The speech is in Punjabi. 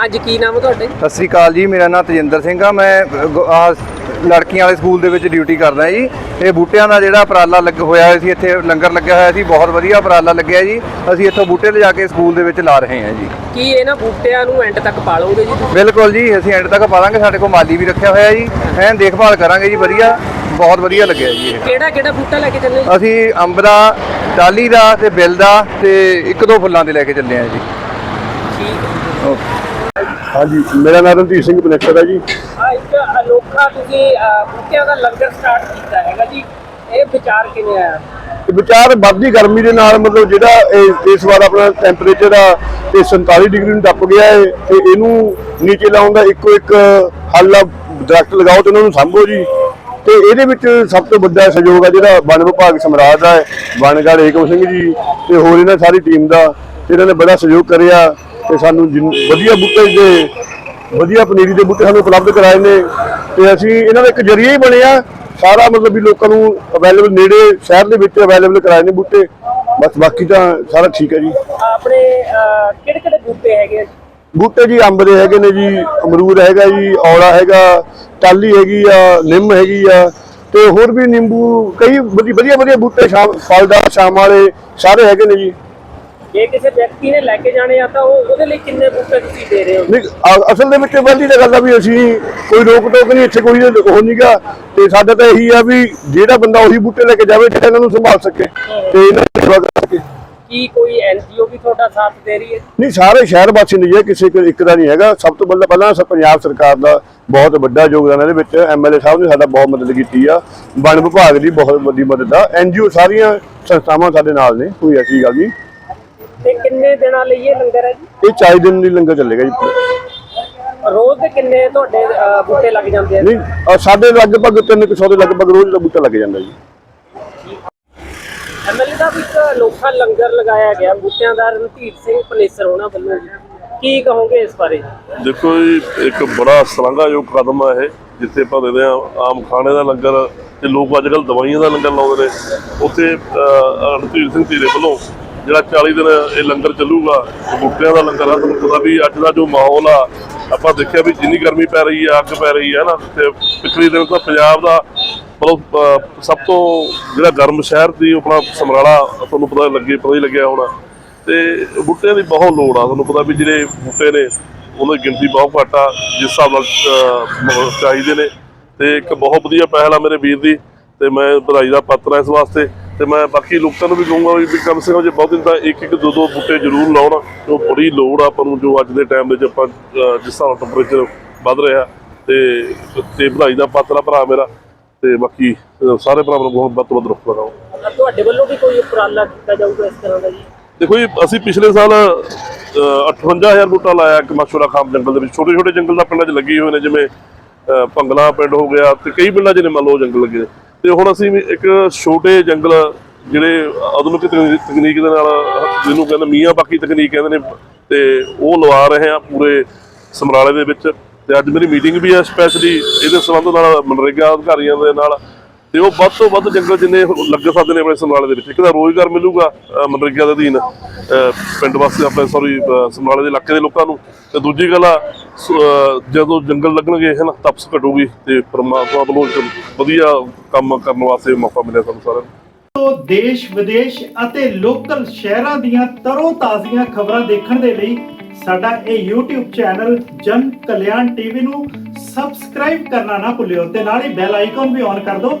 ਹਾਂਜੀ ਕੀ ਨਾਮ ਹੈ ਤੁਹਾਡਾ? ਸਤਿ ਸ੍ਰੀ ਅਕਾਲ ਜੀ ਮੇਰਾ ਨਾਮ ਤਜਿੰਦਰ ਸਿੰਘ ਆ। ਮੈਂ ਗ- ਆਹ ਲੜਕੀਆਂ ਵਾਲੇ ਸਕੂਲ ਦੇ ਵਿੱਚ ਡਿਊਟੀ ਕਰਦਾ ਜੀ। ਇਹ ਬੂਟਿਆਂ ਦਾ ਜਿਹੜਾ ਉਪਰਾਲਾ ਲੱਗ ਹੋਇਆ ਹੋਇਆ ਸੀ ਇੱਥੇ ਲੰਗਰ ਲੱਗਿਆ ਹੋਇਆ ਸੀ ਬਹੁਤ ਵਧੀਆ ਉਪਰਾਲਾ ਲੱਗਿਆ ਜੀ। ਅਸੀਂ ਇੱਥੋਂ ਬੂਟੇ ਲਿਜਾ ਕੇ ਸਕੂਲ ਦੇ ਵਿੱਚ ਲਾ ਰਹੇ ਹਾਂ ਜੀ। ਕੀ ਇਹਨਾਂ ਬੂਟਿਆਂ ਨੂੰ ਐਂਡ ਤੱਕ ਪਾਲੋਗੇ ਜੀ? ਤੁਸੀਂ? ਬਿਲਕੁਲ ਜੀ ਅਸੀਂ ਐਂਡ ਤੱਕ ਪਾ ਦਾਂਗੇ ਸਾਡੇ ਕੋਲ ਮਾਲੀ ਵੀ ਰੱਖਿਆ ਹੋਇਆ ਜੀ। ਐਨ ਦੇਖਭਾਲ ਕਰਾਂਗੇ ਜੀ ਵਧੀਆ ਬਹੁਤ ਵਧੀਆ ਲੱਗਿਆ ਜੀ ਇਹ। ਕਿਹੜਾ ਕਿਹੜਾ ਬੂਟਾ ਲੈ ਕੇ ਚੱਲੇ ਜੀ? ਅਸੀਂ ਅੰਬ ਦਾ ਟਾਲੀ ਦਾ ਤੇ ਬਿੱਲ ਦਾ ਤੇ ਇੱਕ ਦੋ ਫੁੱਲਾਂ ਦੇ ਲੈ ਕੇ ਚੱਲੇ ਆ ਜੀ। ਠੀਕ ਓਕੇ। ਹਾਂਜੀ ਮੇਰਾ ਨਾਮ ਰਣਧੀਰ ਸਿੰਘ ਬਨੇਕਰ ਹੈ ਜੀ। ਆ ਇੱਕ ਅਨੋਖਾ ਤੁਸੀਂ ਬੂਟਿਆਂ ਦਾ ਲੰਗਰ ਸਟਾਰਟ ਕੀਤਾ ਹੈਗਾ ਜੀ। ਇਹ ਵਿਚਾਰ ਕਿਵੇਂ ਆਇਆ? ਤੇ ਵਿਚਾਰ ਵੱਧਦੀ ਗਰਮੀ ਦੇ ਨਾਲ ਮਤਲਬ ਜਿਹੜਾ ਇਸ ਵਾਰ ਆਪਣਾ ਟੈਂਪਰੇਚਰ ਆ ਇਹ 47 ਡਿਗਰੀ ਨੂੰ ਟੱਪ ਗਿਆ ਹੈ ਤੇ ਇਹਨੂੰ ਨੀਚੇ ਲਾਉਣ ਦਾ ਇੱਕੋ ਇੱਕ ਹੱਲ ਆ ਦਰਖਤ ਲਗਾਓ ਤੇ ਉਹਨਾਂ ਨੂੰ ਸਾਂਭੋ ਜੀ। ਤੇ ਇਹਦੇ ਵਿੱਚ ਸਭ ਤੋਂ ਵੱਡਾ ਸਹਿਯੋਗ ਆ ਜਿਹੜਾ ਵਣ ਵਿਭਾਗ ਸਮਰਾਟ ਦਾ ਹੈ ਵਣਗੜ ਏਕਮ ਸਿੰਘ ਜੀ ਤੇ ਹੋਰ ਇਹਨਾਂ ਸਾਰੀ ਟੀਮ ਦਾ ਤੇ ਇਹਨਾਂ ਨੇ ਬੜਾ ਸਹਿਯੋਗ ਕਰਿਆ। ਤੇ ਸਾਨੂੰ ਵਧੀਆ ਬੂਟੇ ਦੇ ਵਧੀਆ ਪਨੀਰੀ ਦੇ ਬੂਟੇ ਸਾਨੂੰ ਉਪਲਬਧ ਕਰਾਏ ਨੇ ਤੇ ਅਸੀਂ ਇਹਨਾਂ ਦਾ ਇੱਕ ਜਰੀਆ ਹੀ ਬਣਿਆ ਸਾਰਾ ਮਤਲਬ ਵੀ ਲੋਕਾਂ ਨੂੰ ਅਵੇਲੇਬਲ ਨੇੜੇ ਸ਼ਹਿਰ ਦੇ ਵਿੱਚ ਅਵੇਲੇਬਲ ਕਰਾਏ ਨੇ ਬੂਟੇ। ਬਸ ਬਾਕੀ ਤਾਂ ਸਾਰਾ ਠੀਕ ਹੈ ਜੀ। ਆਪਣੇ ਕਿਹੜੇ ਕਿਹੜੇ ਬੂਟੇ ਹੈਗੇ? ਬੂਟੇ ਜੀ ਅੰਬ ਦੇ ਹੈਗੇ ਨੇ ਜੀ ਅਮਰੂਦ ਹੈਗਾ ਜੀ ਔਲਾ ਹੈਗਾ ਟਾਲੀ ਹੈਗੀ ਆ ਨਿੰਮ ਹੈਗੀ ਆ ਤੇ ਹੋਰ ਵੀ ਨਿੰਬੂ ਕਈ ਵਧੀ- ਵਧੀਆ ਵਧੀਆ ਬੂਟੇ ਫਲਦਾਰ ਸ਼ਾਮ ਵਾਲੇ ਸਾਰੇ ਹੈਗੇ ਨੇ ਜੀ। ਜੇ ਕਿਸੇ ਵਿਅਕਤੀ ਨੇ ਲੈ ਕੇ ਜਾਣੇ ਆ ਤਾਂ ਉਹ ਉਹਦੇ ਲਈ ਕਿੰਨੇ ਬੂਟੇ ਤੁਸੀਂ ਦੇ ਰਹੇ ਹੋ? ਨਹੀਂ ਅ- ਅਸਲ ਦੇ ਵਿੱਚ ਪਹਿਲੀ ਤਾਂ ਗੱਲ ਆ ਵੀ ਅਸੀਂ ਕੋਈ ਰੋਕ ਟੋਕ ਨਹੀਂ ਇੱਥੇ ਕੋਈ ਉਹ ਨਹੀਂਗਾ ਤੇ ਸਾਡਾ ਤਾਂ ਇਹੀ ਆ ਵੀ ਜਿਹੜਾ ਬੰਦਾ ਉਹੀ ਬੂਟੇ ਲੈ ਕੇ ਜਾਵੇ ਜਿਹੜਾ ਇਹਨਾਂ ਨੂੰ ਸੰਭਾਲ ਸਕੇ ਤੇ ਇਹਨਾਂ ਦੀ ਸੇਵਾ ਕਰ ਸਕੇ। ਕੀ ਕੋਈ ਐਨਜੀਓ ਵੀ ਤੁਹਾਡਾ ਸਾਥ ਦੇ ਰਹੀ ਹੈ? ਨਹੀਂ ਸਾਰੇ ਸ਼ਹਿਰ ਵਾਸੀ ਨਹੀਂ ਹੈ ਕਿਸੇ ਇੱਕ- ਇੱਕ ਦਾ ਨਹੀਂ ਹੈਗਾ। ਸਭ ਤੋਂ ਪਹਿਲਾਂ ਪਹਿਲਾਂ ਪੰਜਾਬ ਸਰਕਾਰ ਦਾ ਬਹੁਤ ਵੱਡਾ ਯੋਗਦਾਨ ਹੈ ਇਹਦੇ ਵਿੱਚ ਐਮਐਲਏ ਸਾਹਿਬ ਨੇ ਸਾਡਾ ਬਹੁਤ ਮਦਦ ਕੀਤੀ ਆ। ਵਣ ਵਿਭਾਗ ਦੀ ਬਹੁਤ ਵੱਡੀ ਮਦਦ ਆ। ਐਨਜੀਓ ਸਾਰੀਆਂ ਸੰਸਥਾਵਾਂ ਸਾਡੇ ਨਾਲ ਨੇ ਕੋਈ ਐਸੀ ਗੱਲ ਨਹੀਂ। ਤੇ ਕਿੰਨੇ ਦਿਨਾਂ ਲਈ ਇਹ ਲੰਗਰ ਹੈ ਜੀ? ਇਹ 40 ਦਿਨ ਦੀ ਲੰਗਰ ਚੱਲੇਗਾ ਜੀ। ਰੋਜ਼ ਦੇ ਕਿੰਨੇ ਤੁਹਾਡੇ ਬੂਟੇ ਲੱਗ ਜਾਂਦੇ ਆ? ਨਹੀਂ ਸਾਡੇ ਲਗਭਗ 300 ਦੇ ਲਗਭਗ ਰੋਜ਼ ਦਾ ਬੂਟਾ ਲੱਗ ਜਾਂਦਾ ਜੀ। ਐਮਐਲਏ ਦਾ ਵੀ ਇੱਕ ਅਨੋਖਾ ਲੰਗਰ ਲਗਾਇਆ ਗਿਆ। ਬੂਟਿਆਂ ਦਾ ਰਣਧੀਰ ਸਿੰਘ ਪਲੇਸਰ ਉਹਨਾਂ ਵੱਲੋਂ ਜੀ। ਕੀ ਕਹੋਗੇ ਇਸ ਬਾਰੇ? ਦੇਖੋ ਜੀ ਇੱਕ ਬੜਾ ਸ਼ਲਾਘਾਯੋਗ ਕਦਮ ਆ ਇਹ ਜਿੱਥੇ ਆਪਾਂ ਦੇਖਦੇ ਆ ਆਮ ਖਾਣੇ ਦਾ ਲੰਗਰ ਤੇ ਲੋਕ ਅੱਜ ਕੱਲ ਦਵਾਈਆਂ ਦਾ ਲੰਗਰ ਲਾਉਂਦੇ ਨੇ। ਉੱਥੇ ਅਹ, ਰਣਧੀਰ ਸਿੰਘ ਧੀਰੇ ਵੱਲੋਂ ਜਿਹੜਾ 40 ਦਿਨ ਇਹ ਲੰਗਰ ਚੱਲੂਗਾ ਇਹ ਬੂਟਿਆਂ ਦਾ ਲੰਗਰ ਆ, ਤੁਹਾਨੂੰ ਪਤਾ ਵੀ ਅੱਜ ਦਾ ਜੋ ਮਾਹੌਲ ਆ, ਆਪਾਂ ਦੇਖਿਆ ਵੀ ਜਿੰਨੀ ਗਰਮੀ ਪੈ ਰਹੀ ਆ, ਅੱਗ ਪੈ ਰਹੀ ਆ ਨਾ, ਤੇ ਪਿਛਲੇ ਦਿਨ ਤਾਂ ਪੰਜਾਬ ਦਾ ਮਤਲਬ ਸਭ ਤੋਂ ਜਿਹੜਾ ਗਰਮ ਸ਼ਹਿਰ ਸੀ ਆਪਣਾ ਸਮਰਾਲਾ, ਤੁਹਾਨੂੰ ਪਤਾ ਲੱਗੇ, ਪਤਾ ਹੀ ਲੱਗਿਆ ਹੋਣਾ। ਤੇ ਬੂਟਿਆਂ ਦੀ ਬਹੁਤ ਲੋੜ ਆ, ਤੁਹਾਨੂੰ ਪਤਾ ਵੀ ਜਿਹੜੇ ਬੂਟੇ ਨੇ ਉਹਨਾਂ ਦੀ ਗਿਣਤੀ ਬਹੁਤ ਘੱਟ ਆ, ਜਿਸ ਹਿਸਾਬ ਨਾਲ ਚਾਹੀਦੇ ਨੇ। ਤੇ ਇੱਕ ਬਹੁਤ ਵਧੀਆ ਪਹਿਲ ਆ ਮੇਰੇ ਵੀਰ ਦੀ, ਤੇ ਮੈਂ ਵਧਾਈ ਦਾ ਪਾਤਰ ਆ ਇਸ ਵਾਸਤੇ। ਤੇ ਮੈਂ ਬਾਕੀ ਲੋਕਾਂ ਨੂੰ ਵੀ ਕਹੂੰਗਾ ਵੀ ਕਮ ਸੇ ਕਮ ਜੇ ਬਹੁਤ ਦਿਨ ਤਾਂ ਇੱਕ ਇੱਕ ਦੋ ਦੋ ਬੂਟੇ ਜ਼ਰੂਰ ਲਾਉਣ ਜੋ ਬੜੀ ਲੋੜ ਆ ਆਪਾਂ ਨੂੰ ਜੋ ਅੱਜ ਦੇ ਟਾਈਮ ਦੇ ਵਿੱਚ ਆਪਾਂ ਜਿਸ ਨਾਲ ਟੈਂਪਰੇਚਰ ਵੱਧ ਰਿਹਾ ਤੇ ਤੇ ਵਧਾਈ ਦਾ ਪਾਤਰ ਭਰਾ ਮੇਰਾ ਤੇ ਬਾਕੀ ਸਾਰੇ ਭਰਾਵਾਂ ਨੂੰ ਬਹੁਤ ਵੱਧ ਤੋਂ ਵੱਧ ਰੁੱਖ ਲਗਾਓ। ਤੁਹਾਡੇ ਵੱਲੋਂ ਵੀ ਕੋਈ ਉਪਰਾਲਾ ਕੀਤਾ ਜਾਊਗਾ ਇਸ ਤਰ੍ਹਾਂ ਦਾ ਜੀ? ਦੇਖੋ ਜੀ ਅਸੀਂ ਪਿਛਲੇ ਸਾਲ ਅਹ, 58000 ਬੂਟਾ ਲਾਇਆ ਇੱਕ ਮਸ਼ਹੂਰਾ ਖਾਮ ਜੰਗਲ ਦੇ ਵਿੱਚ। ਛੋਟੇ ਛੋਟੇ ਜੰਗਲ ਦਾ ਪਿੰਡਾਂ 'ਚ ਲੱਗੇ ਹੋਏ ਨੇ ਜਿਵੇਂ ਭੰਗਲਾ ਪਿੰਡ ਹੋ ਗਿਆ ਤੇ ਕਈ ਪਿੰਡਾਂ 'ਚ ਨੇ ਮੰਨ ਲਓ ਜੰਗਲ ਲੱਗੇ। ਨੇ। ਤੇ ਹੁਣ ਅਸੀਂ ਵੀ ਇੱਕ ਛੋਟੇ ਜੰਗਲ, ਜਿਹੜੇ ਆਧੁਨਿਕ ਤਕਨੀ- ਤਕਨੀਕ ਦੇ ਨਾਲ, ਜਿਹਨੂੰ ਕਹਿੰਦੇ ਮੀਆਂ ਬਾਕੀ ਤਕਨੀਕ ਕਹਿੰਦੇ ਨੇ, ਤੇ ਉਹ ਲਵਾ ਰਹੇ ਆ ਪੂਰੇ ਸਮਰਾਲੇ ਦੇ ਵਿੱਚ। ਤੇ ਅੱਜ ਮੇਰੀ ਮੀਟਿੰਗ ਵੀ ਹੈ ਸਪੈਸ਼ਲੀ ਇਹਦੇ ਸੰਬੰਧ ਨਾਲ ਮਨਰੇਗਾ ਅਧਿਕਾਰੀਆਂ ਦੇ ਨਾਲ। ਤੇ ਉਹ ਵੱਧ ਤੋਂ ਵੱਧ ਜੰਗਲ ਜਿੰਨੇ ਲੱਗ ਸਕਦੇ ਨੇ ਆਪਣੇ ਸਮਰਾਲੇ ਦੇ ਵਿੱਚ। ਇੱਕ ਤਾਂ ਰੋਜ਼ਗਾਰ ਮਿਲੂਗਾ ਮਨਰੇਗਾ ਦੇ ਅਧੀਨ ਪਿੰਡ ਵਾਸਤੇ ਆਪਣੇ ਸੌਰੀ ਸਮਰਾਲੇ ਦੇ ਇਲਾਕੇ ਦੇ ਲੋਕਾਂ ਨੂੰ। ਤੇ ਦੂਜੀ ਗੱਲ ਆ ਜਦੋਂ ਜੰਗਲ ਲੱਗਣਗੇ, ਹੈ ਨਾ, ਤਪਸ ਘਟੂਗੀ ਤੇ ਪਰਮਾਤਮਾ ਵੱਲੋਂ ਇੱਕ ਵਧੀਆ ਕੰਮ ਕਰਨ ਵਾਸਤੇ ਮੌਕਾ ਮਿਲਿਆ ਸਾਨੂੰ ਸਾਰਿਆਂ ਨੂੰ। ਤੋਂ ਦੇਸ਼, ਵਿਦੇਸ਼ ਅਤੇ ਲੋਕਲ ਸ਼ਹਿਰਾਂ ਦੀਆਂ ਤਰੋ ਤਾਜ਼ੀਆਂ ਖਬਰਾਂ ਦੇਖਣ ਦੇ ਲਈ ਸਾਡਾ ਇਹ YouTube ਚੈਨਲ ਜਨ ਕਲਿਆਣ ਟੀਵੀ ਨੂੰ ਸਬਸਕ੍ਰਾਈਬ ਕਰਨਾ ਨਾ ਭੁੱਲਿਓ ਤੇ ਨਾਲ ਹੀ ਬੈਲ ਆਈਕਨ ਵੀ ਔਨ ਕਰ ਦਿਓ।